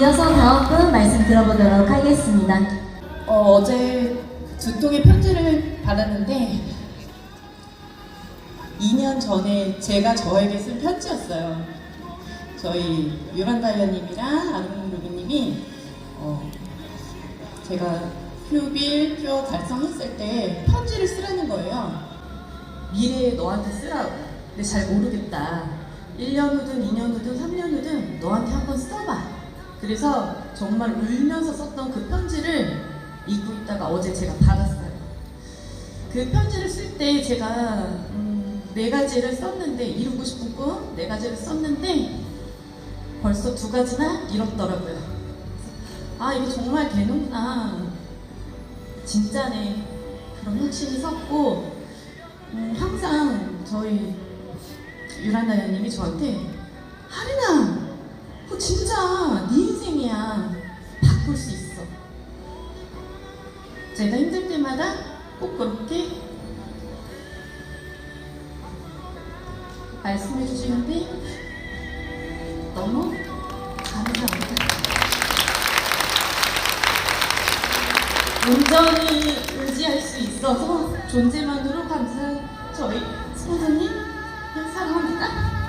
이어서 다음 분 말씀 들어보도록 하겠습니다. 어, 어제 두 통의 편지를 받았는데 2년 전에 제가 저에게 쓴 편지였어요. 저희 유란다이아님이랑 아동루비님이 어, 제가 큐빌 큐어 달성했을 때 편지를 쓰라는 거예요. 미래에 너한테 쓰라고. 근데 잘 모르겠다. 1년 후든 2년 후든 3년 후든 너한테 한번 써봐. 그래서 정말 울면서 썼던 그 편지를 잊고 있다가 어제 제가 받았어요. 그 편지를 쓸 때 제가 음, 네 가지를 썼는데 이루고 싶은 꿈 네 가지를 썼는데 벌써 두 가지나 이뤘더라고요. 아 이게 정말 되는구나. 진짜네. 그런 확신이 섰고 음, 항상 저희 유란다 연님이 저한테 하린아, 그거 진짜 제가 힘들 때마다 꼭 그렇게 말씀해 주시는데 너무 감사합니다. 온전히 의지할 수 있어서 존재만으로 감사한 저희 그냥 사랑합니다.